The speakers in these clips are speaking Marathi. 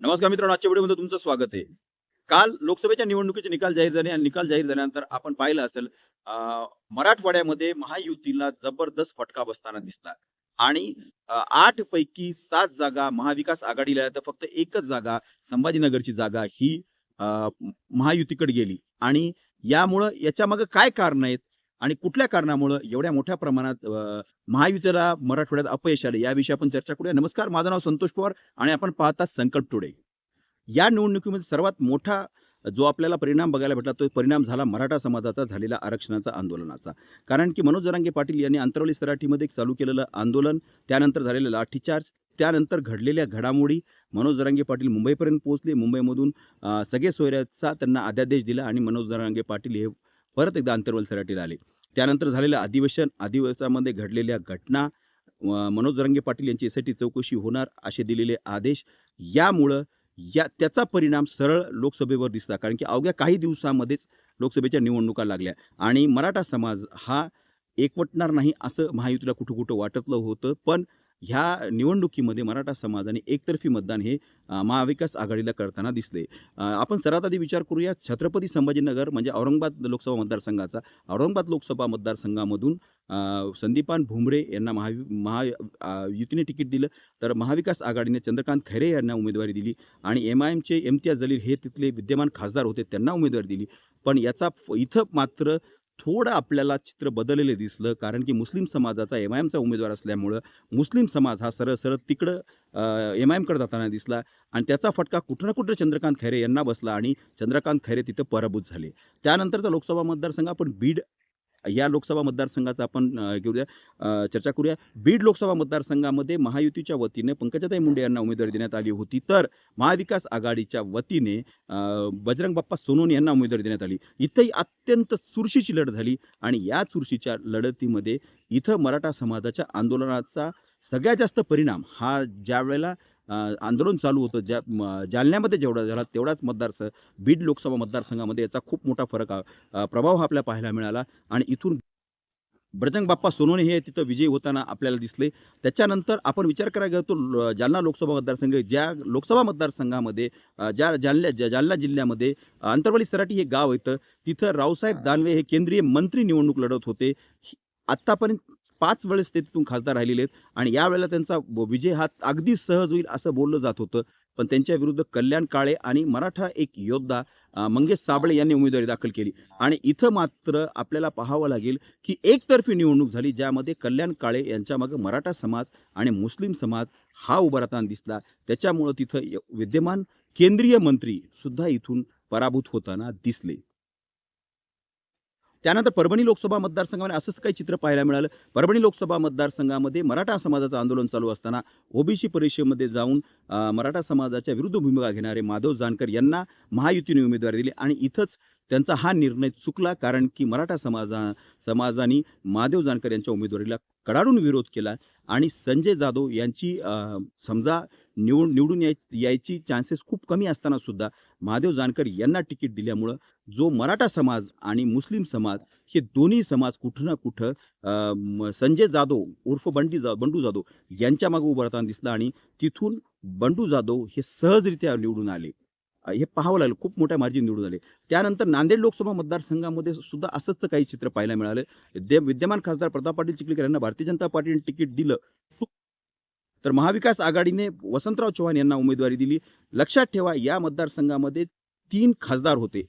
नमस्कार मित्रांनो आजच्या व्हिडिओमध्ये तुमचं स्वागत आहे. काल लोकसभेच्या निवडणुकीचे निकाल जाहीर झाले आणि निकाल जाहीर झाल्यानंतर आपण पाहिलं असेल अं, मराठवाड्यामध्ये महायुतीला जबरदस्त फटका बसताना दिसला. आणि आठ पैकी सात जागा महाविकास आघाडीला आहे, तर फक्त एकच जागा संभाजीनगरची जागा ही अं, महायुतीकडे गेली. आणि यामुळं याच्या मागे काय कारण आहेत? आणि कुठल्या कारणामुळे एवढ्या मोठ्या प्रमाणात महायुतीला मराठवाड्यात अपयश आले याविषयी आपण चर्चा करूया. नमस्कार माझं नाव संतोष पवार आणि आपण पाहता संकल्प टुडे. या निवडणुकीमध्ये सर्वात मोठा जो आपल्याला परिणाम बघायला भेटला तो परिणाम झाला मराठा समाजाचा झालेला आरक्षणाचा आंदोलनाचा. कारण की मनोज जरांगे पाटील यांनी अंतरवली सराठीमध्ये चालू केलेलं आंदोलन त्यानंतर झालेलं लाठीचार्ज त्यानंतर घडलेल्या घडामोडी मनोज जरांगे पाटील मुंबईपर्यंत पोहोचले. मुंबईमधून सगळे सोयऱ्याचा त्यांना अध्यादेश दिला आणि मनोज जरांगे पाटील हे परत एकदा अंतर्वल सराटीला आले. त्यानंतर झालेलं अधिवेशन अधिवेशनामध्ये घडलेल्या घटना मनोज रंगे पाटील यांची यासाठी चौकशी होणार असे दिलेले आदेश यामुळं या त्याचा परिणाम सरळ लोकसभेवर दिसला. कारण की अवघ्या काही दिवसामध्येच लोकसभेच्या निवडणुका लागल्या. आणि मराठा समाज हा एकवटणार नाही असं महायुतीला कुठं कुठं वाटतलं होतं. पण ह्या निवडणुकीमध्ये मराठा समाजाने एकतर्फी मतदान हे महाविकास आघाडीला करताना दिसले. आपण सर्वात आधी विचार करूया छत्रपती संभाजीनगर म्हणजे औरंगाबाद लोकसभा मतदारसंघाचा औरंगाबाद लोकसभा मतदारसंघामधून संदीपान भुमरे यांना महावि महा युतीने तिकीट दिलं तर महाविकास आघाडीने चंद्रकांत खैरे यांना उमेदवारी दिली आणि एम आय एमचे इम्तियाज जलील हे तिथले विद्यमान खासदार होते त्यांना उमेदवारी दिली. पण याचा फ- इथं मात्र थोडं आपल्याला चित्र बदललेलं दिसलं कारण की मुस्लिम समाजाचा एम आय एमचा उमेदवार असल्यामुळं मुस्लिम समाज हा सरळ सरळ तिकडं एम आय एमकडे जाताना दिसला आणि त्याचा फटका कुठं ना कुठं चंद्रकांत खैरे यांना बसला आणि चंद्रकांत खैरे तिथं पराभूत झाले. त्यानंतरचा लोकसभा मतदारसंघ आपण बीड या लोकसभा मतदारसंघाचा आपण घेऊया चर्चा करूया. बीड लोकसभा मतदारसंघामध्ये महायुतीच्या वतीने पंकजाताई मुंडे यांना उमेदवारी देण्यात आली होती. तर महाविकास आघाडीच्या वतीने बजरंग बाप्पा सोनवणे यांना उमेदवारी देण्यात आली. इथंही अत्यंत चुरशीची लढत झाली आणि या चुरशीच्या लढतीमध्ये इथं मराठा समाजाच्या आंदोलनाचा सगळ्यात जास्त परिणाम हा ज्या वेळेला आंदोलन चालू होतं. ज्या जालन्यामध्ये जेवढा झाला तेवढाच मतदारसंघ बीड लोकसभा मतदारसंघामध्ये याचा खूप मोठा फरक प्रभाव हा आपल्याला पाहायला मिळाला. आणि इथून ब्रजंग बाप्पा सोनोने हे तिथं विजयी होताना आपल्याला दिसले. त्याच्यानंतर आपण विचार करायला गेलो तो जालना लोकसभा मतदारसंघ ज्या लोकसभा मतदारसंघामध्ये ज्या जालन्या जालना जिल्ह्यामध्ये अंतरवाली सराटी हे गाव येतं. तिथं रावसाहेब दानवे हे केंद्रीय मंत्री निवडणूक लढत होते. आत्तापर्यंत पाच वेळेस ते तिथून खासदार राहिलेले आहेत. आणि यावेळेला त्यांचा विजय हा अगदी सहज होईल असं बोललं जात होतं. पण त्यांच्या विरुद्ध कल्याण काळे आणि मराठा एक योद्धा मंगेश साबळे यांनी उमेदवारी दाखल केली. आणि इथं मात्र आपल्याला पाहावं लागेल की एकतर्फी निवडणूक झाली ज्यामध्ये कल्याण काळे यांच्यामागे मराठा समाज आणि मुस्लिम समाज हा उभा राहताना दिसला. त्याच्यामुळं तिथं विद्यमान केंद्रीय मंत्री सुद्धा इथून पराभूत होताना दिसले. त्यानंतर परभणी लोकसभा मतदारसंघामध्ये असंच काही चित्र पाहायला मिळालं. परभणी लोकसभा मतदारसंघामध्ये मराठा समाजाचं आंदोलन चालू असताना ओबीसी परिषदेमध्ये जाऊन मराठा समाजाच्या विरुद्ध भूमिका घेणारे माधव जानकर यांना महायुतीने उमेदवारी दिली आणि इथंच त्यांचा हा निर्णय चुकला कारण की मराठा समाजा समाजाने महादेव जानकर यांच्या उमेदवारीला कडाडून विरोध केला आणि संजय जाधव यांची समजा निवड निवडून याय यायची चान्सेस खूप कमी असताना सुद्धा महादेव जानकर यांना तिकीट दिल्यामुळं जो मराठा समाज आणि मुस्लिम समाज हे दोन्ही समाज कुठं ना कुठं संजय जाधव उर्फ बंडी जा बंडू जाधव यांच्या मागे उभं राहताना दिसला आणि तिथून बंडू जाधव हे सहजरित्या निवडून आले. हे पाहावं लागलं खूप मोठ्या मार्जिन निवडून आले. त्यानंतर नांदेड लोकसभा मतदारसंघामध्ये सुद्धा असंच काही चित्र पाहायला मिळालं. दे विद्यमान खासदार प्रताप पाटील चिखलीकर यांना भारतीय जनता पार्टीने तिकीट दिलं. तर महाविकास आघाडीने वसंतराव चव्हाण यांना उमेदवारी दिली. लक्षात ठेवा या मतदारसंघामध्ये तीन खासदार होते.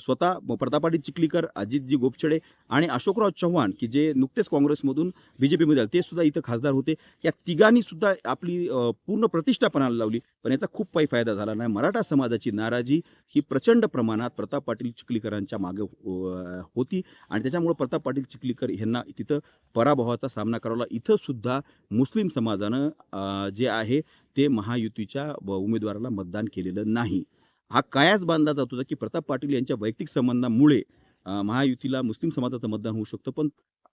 स्वतः प्रताप पाटील चिखलीकर अजितजी गोपछडे आणि अशोकराव चव्हाण की जे नुकतेच काँग्रेसमधून बी जे पीमध्ये आले ते सुद्धा इथं खासदार होते. या तिघांनी सुद्धा आपली पूर्ण प्रतिष्ठा पणाला लावली पण याचा खूप काही फायदा झाला नाही. मराठा समाजाची नाराजी ही प्रचंड प्रमाणात प्रताप पाटील चिखलीकरांच्या मागे हो, होती आणि त्याच्यामुळे प्रताप पाटील चिखलीकर यांना तिथं पराभवाचा सामना करावा लागला. इथं सुद्धा मुस्लिम समाजानं जे आहे ते महायुतीच्या उमेदवाराला मतदान केलेलं नाही. हा कायाच बांधला जात होता की प्रताप पाटील यांच्या वैयक्तिक संबंधामुळे महायुतीला मुस्लिम समाजाचं मतदान होऊ शकतं. पण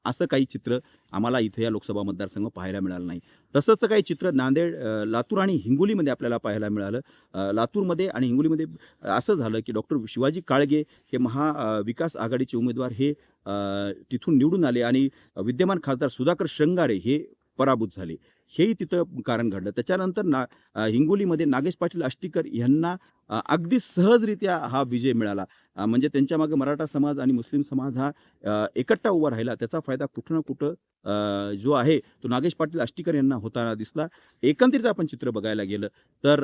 असं काही चित्र आम्हाला इथं या लोकसभा मतदारसंघ पाहायला मिळालं नाही. तसंच काही चित्र नांदेड लातूर आणि हिंगोलीमध्ये आपल्याला पाहायला मिळालं. लातूरमध्ये आणि हिंगोलीमध्ये असं झालं की डॉक्टर शिवाजी काळगे हे महा विकास आघाडीचे उमेदवार हे तिथून निवडून आले. आणि विद्यमान खासदार सुधाकर शृंगारे हे पराभूत झाले. हेही तिथं कारण घडलं. त्याच्यानंतर ना हिंगोलीमध्ये नागेश पाटील आष्टीकर यांना अगदी सहजरित्या हा विजय मिळाला. म्हणजे त्यांच्यामागे मराठा समाज आणि मुस्लिम समाज हा एकट्टा उभा राहिला. त्याचा फायदा कुठं ना कुठं जो आहे तो नागेश पाटील आष्टीकर यांना होताना दिसला. एकंदरीत आपण चित्र बघायला गेलं तर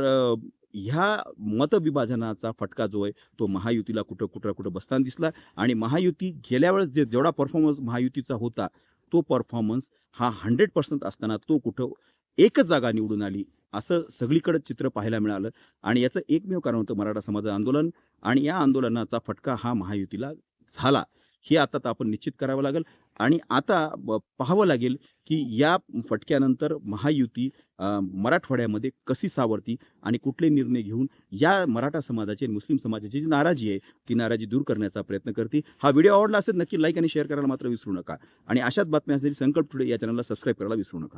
ह्या मतविभाजनाचा फटका जो आहे तो महायुतीला कुठं कुठं कुठं बसताना दिसला. आणि महायुती गेल्या वेळेस जे जेवढा परफॉर्मन्स महायुतीचा होता तो परफॉर्मन्स हा हंड्रेड पर्सेंट असताना तो कुठं एकच जागा निवडून आली असं सगळीकडे चित्र पाहायला मिळालं. आणि याचं एकमेव कारण होतं मराठा समाज आंदोलन. आणि या आंदोलनाचा फटका हा महायुतीला झाला. हे आता तर आपण निश्चित करावं लागेल. आणि आता पाहावं लागेल की या फटक्यानंतर महायुती मराठवाड्यामध्ये कशी सावरती आणि कुठले निर्णय घेऊन या मराठा समाजाची आणि मुस्लिम समाजाची जी नाराजी आहे ती नाराजी दूर करण्याचा प्रयत्न करते हा व्हिडिओ आवडला असेल नक्की लाईक आणि शेअर करायला मात्र विसरू नका. आणि अशाच बातम्यांसाठी संकल्प टुडे या चॅनलला सबस्क्राईब करायला विसरू नका.